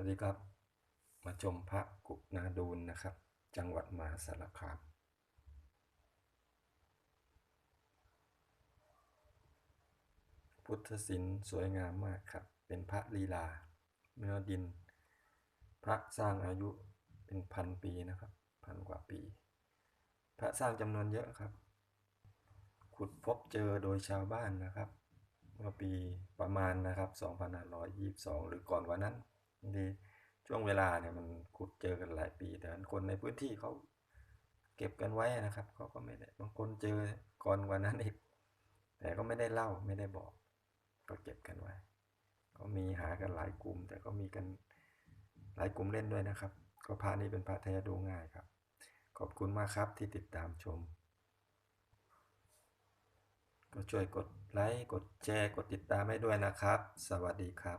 วัสดีครับ มาชมพระกุนาดูนนะครับ จังหวัดมหาสารคาม พุทธศิลป์สวยงามมากครับ เป็นพระลีลา เนื้อดิน พระสร้างอายุเป็นพันปีนะครับ พันกว่าปี พระสร้างจำนวนเยอะครับ ขุดพบเจอโดยชาวบ้านนะครับ เมื่อปีประมาณนะครับ 2522 หรือก่อนกว่านั้น บางทีช่วงเวลาเนี่ยมันขุดเจอกันหลายปี แต่คนในพื้นที่เขาเก็บกันไว้นะครับเขาก็ไม่ได้บางคนเจอก่อนกว่านั้นอีก แต่ก็ไม่ได้เล่าไม่ได้บอก ก็เก็บกันไว้ ก็มีหากันหลายกลุ่ม แต่ก็มีกันหลายกลุ่มเล่นด้วยนะครับ ก็พระนี้เป็นพระแท้ดูง่ายครับ ขอบคุณมากครับที่ติดตามชม ก็ช่วยกดไลค์กดแชร์กดติดตามให้ด้วยนะครับ สวัสดีครับ